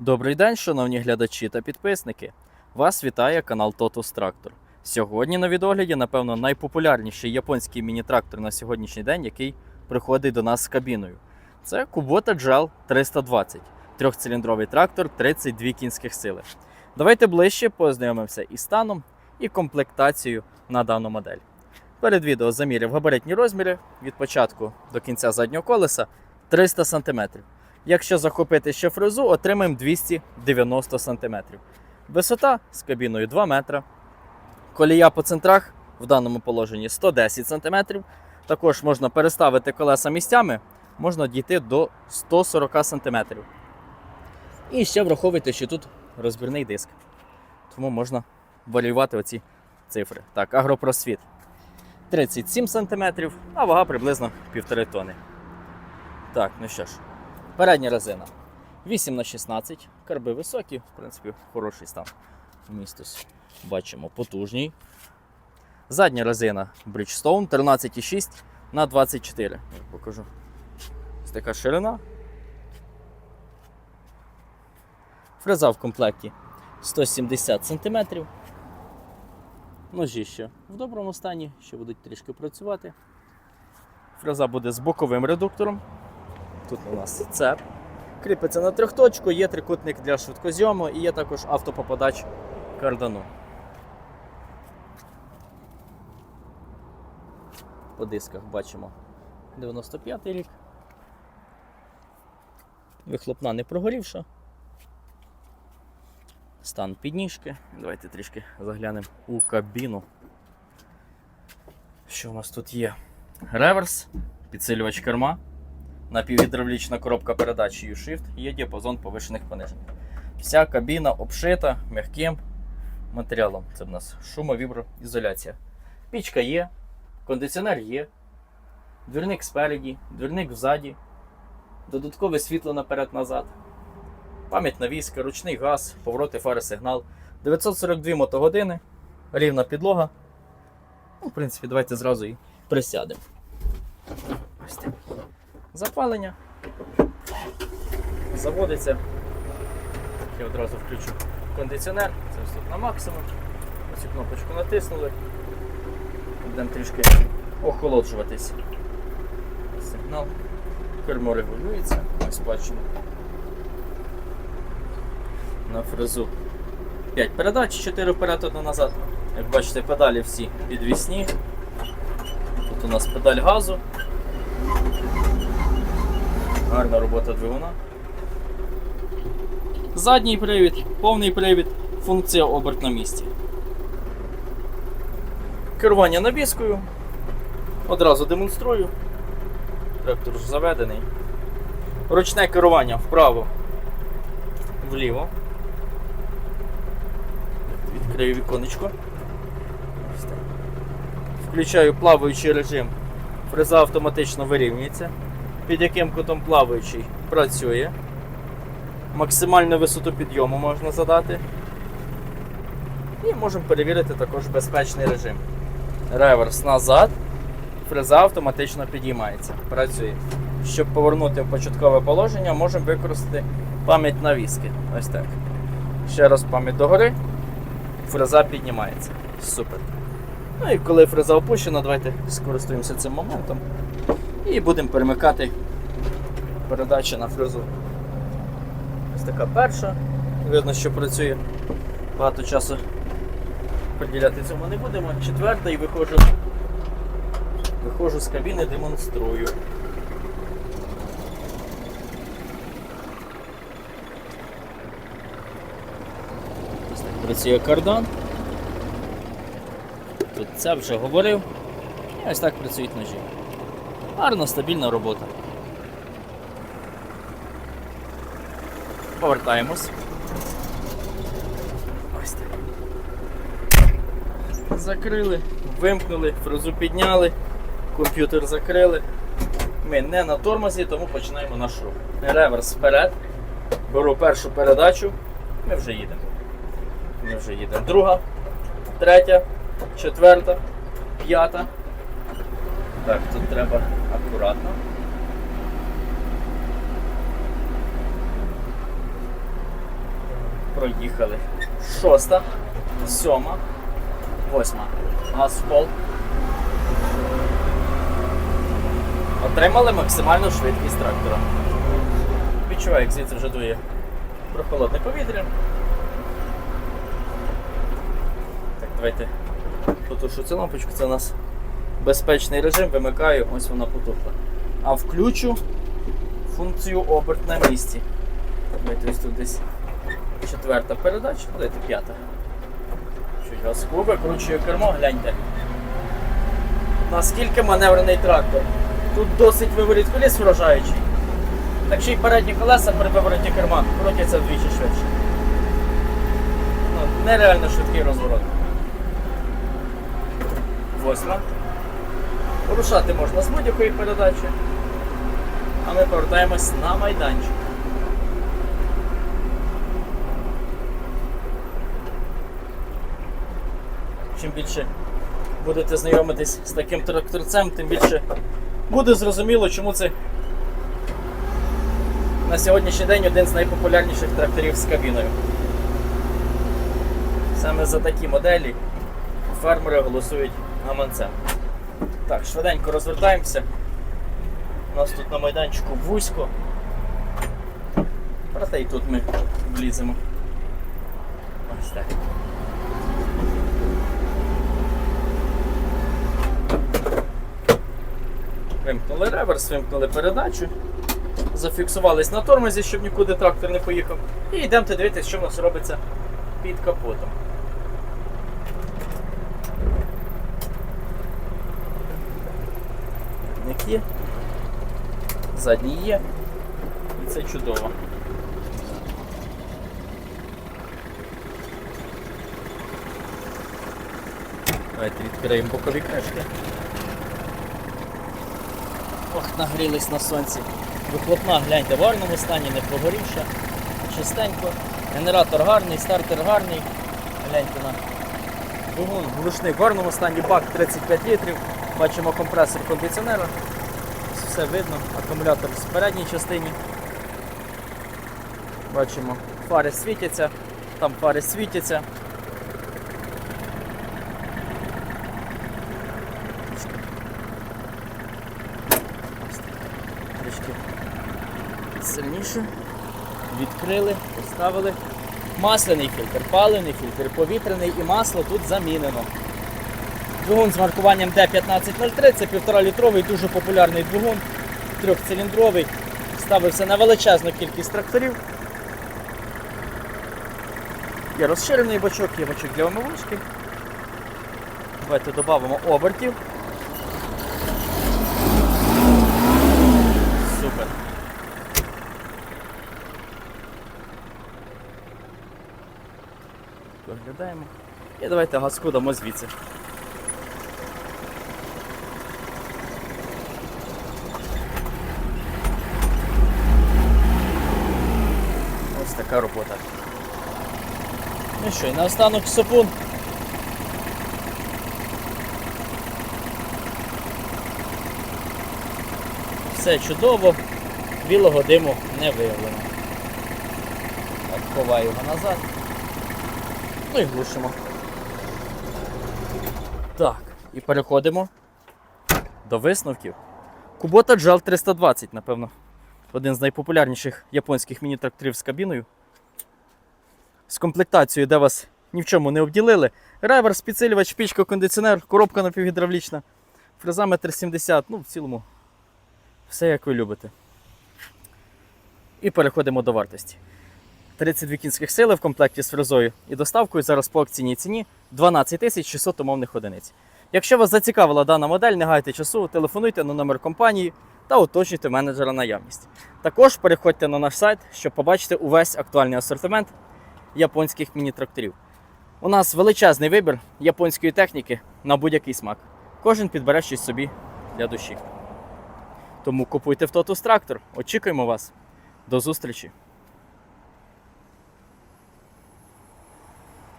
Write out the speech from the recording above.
Добрий день, шановні глядачі та підписники. Вас вітає канал Totus Tractor. Сьогодні на відогляді, напевно, найпопулярніший японський міні-трактор на сьогоднішній день, який приходить до нас з кабіною. Це Kubota GL 320, трьохциліндровий трактор 32 кінських сили. Давайте ближче познайомимося із станом і комплектацією на дану модель. Перед відео заміряв габаритні розміри від початку до кінця заднього колеса 300 см. Якщо захопити ще фрезу, отримаємо 290 см. Висота з кабіною 2 метра. Колія по центрах в даному положенні 110 см. Також можна переставити колеса місцями, можна дійти до 140 см. І ще враховуйте, що тут розбірний диск. Тому можна варіювати оці цифри. Так, агропросвіт 37 см, а вага приблизно 1,5 тонни. Так, ну що ж. Передня резина 8 на 16 карби високі, в принципі, хороший стан. Містус бачимо потужній. Задня резина Bridgestone 13,6 на 24. Я покажу. Ось така ширина. Фреза в комплекті 170 см. Ножі ще в доброму стані, ще будуть трішки працювати. Фреза буде з боковим редуктором. Тут у нас цеп. Кріпиться на трьохточку, є трикутник для швидкозйому і є також автопопадач кардану. По дисках бачимо 95-й рік. Вихлопна не прогорівша. Стан підніжки. Давайте трішки заглянемо у кабіну. Що у нас тут є? Реверс, підсилювач керма напівгідравлічна коробка передач U-Shift, є діапазон повишених понижень. Вся кабіна обшита м'яким матеріалом. Це в нас шумовіброізоляція. Пічка є, кондиціонер є, двірник спереді, двірник взаді, додаткове світло наперед-назад, пам'ять навіска, ручний газ, повороти фари сигнал, 942 мотогодини, рівна підлога. Ну, в принципі, давайте зразу і присядемо. Ось так запалення. Заводиться. Я одразу включу кондиціонер. Це тут на максимум. Ось кнопочку натиснули. Будемо трішки охолоджуватись. Сигнал. Кермо регулюється. Ось бачимо. На фрезу 5 передач, 4 вперед, 1 назад. Як бачите, педалі всі підвісні. Тут у нас педаль газу. Гарна робота двигуна. Задній привід, повний привід, функція оберт на місці. Керування навіскою. Одразу демонструю. Трактор заведений. Ручне керування вправо, вліво. Відкрию віконечко. Включаю плаваючий режим. Фреза автоматично вирівнюється під яким кутом плаваючий працює. Максимальну висоту підйому можна задати. І можемо перевірити також безпечний режим. Реверс назад, фреза автоматично підіймається. Працює. Щоб повернути в початкове положення, можемо використати пам'ять навіски. Ось так. Ще раз пам'ять догори, фреза піднімається. Супер. Ну і коли фреза опущена, давайте скористуємося цим моментом. І будемо перемикати передачі на фрезу. Ось така перша. Видно, що працює. Багато часу приділяти цьому не будемо. Четверта і виходжу, виходжу з кабіни, демонструю. Ось так працює кардан. Тут це вже говорив. І ось так працюють ножі. Гарна, стабільна робота. Повертаємось. Ось так. Закрили, вимкнули, фрезу підняли, комп'ютер закрили. Ми не на тормозі, тому починаємо наш рух. Реверс вперед. Беру першу передачу, ми вже їдемо. Ми вже їдемо. Друга, третя, четверта, п'ята. Так, тут треба акуратно. Проїхали. Шоста, сьома, восьма. Газ в пол. Отримали максимальну швидкість трактора. Відчуваю, як звідси вже дує прохолодне повітря. Так, давайте потушу цю лампочку, це у нас безпечний режим, вимикаю, ось вона потухла. А включу функцію оберт на місці. Давайте тут десь четверта передача, давайте п'ята. Чуть газку викручую кермо, гляньте. Наскільки маневрений трактор. Тут досить виворіт коліс вражаючий. Так ще й передні колеса при вивороті керма крутяться вдвічі швидше. Ну, нереально швидкий розворот. Восьма. Рушати можна з будь-якої передачі. А ми повертаємось на майданчик. Чим більше будете знайомитись з таким тракторцем, тим більше буде зрозуміло, чому це на сьогоднішній день один з найпопулярніших тракторів з кабіною. Саме за такі моделі фермери голосують гаманцем. Так, швиденько розвертаємося. У нас тут на майданчику вузько. Проте і тут ми вліземо. Ось так. Вимкнули реверс, вимкнули передачу, зафіксувались на тормозі, щоб нікуди трактор не поїхав. І йдемо дивитися, що в нас робиться під капотом. Є, задній є, і це чудово. Давайте відкриємо бокові кришки. Ох, нагрілись на сонці. Вихлопна, гляньте, в гарному стані, не прогорівша, чистенько. Генератор гарний, стартер гарний. Гляньте на двигун, глушник в гарному стані, бак 35 літрів. Бачимо компресор кондиціонера. Все видно, акумулятор в передній частині. Бачимо, фари світяться, там фари світяться. Трішки сильніше. Відкрили, поставили. Масляний фільтр, паливний фільтр, повітряний і масло тут замінено. Двигун з маркуванням D1503, це 1,5 літровий, дуже популярний двигун, трьохциліндровий. Ставився на величезну кількість тракторів. Є розширений бачок, є бачок для омивачки. Давайте додамо обертів. Супер. Виглядаємо. І давайте газку дамо звідси. Ось така робота. Ну що, і наостанок сопун. Все чудово, білого диму не виявлено. Так, ховаю його назад. Ну і глушимо. Так, і переходимо до висновків. Kubota GL 320, напевно, один з найпопулярніших японських міні-тракторів з кабіною. З комплектацією, де вас ні в чому не обділили. Реверс, підсилювач, пічка, кондиціонер, коробка напівгідравлічна, фрезаметр 70, ну в цілому все як ви любите. І переходимо до вартості. 32 кінських сили в комплекті з фрезою і доставкою зараз по акційній ціні 12 600 умовних одиниць. Якщо вас зацікавила дана модель, не гайте часу, телефонуйте на номер компанії та уточнюйте менеджера наявність. Також переходьте на наш сайт, щоб побачити увесь актуальний асортимент японських міні-тракторів. У нас величезний вибір японської техніки на будь-який смак. Кожен підбере щось собі для душі. Тому купуйте в Totus Трактор. Очікуємо вас. До зустрічі!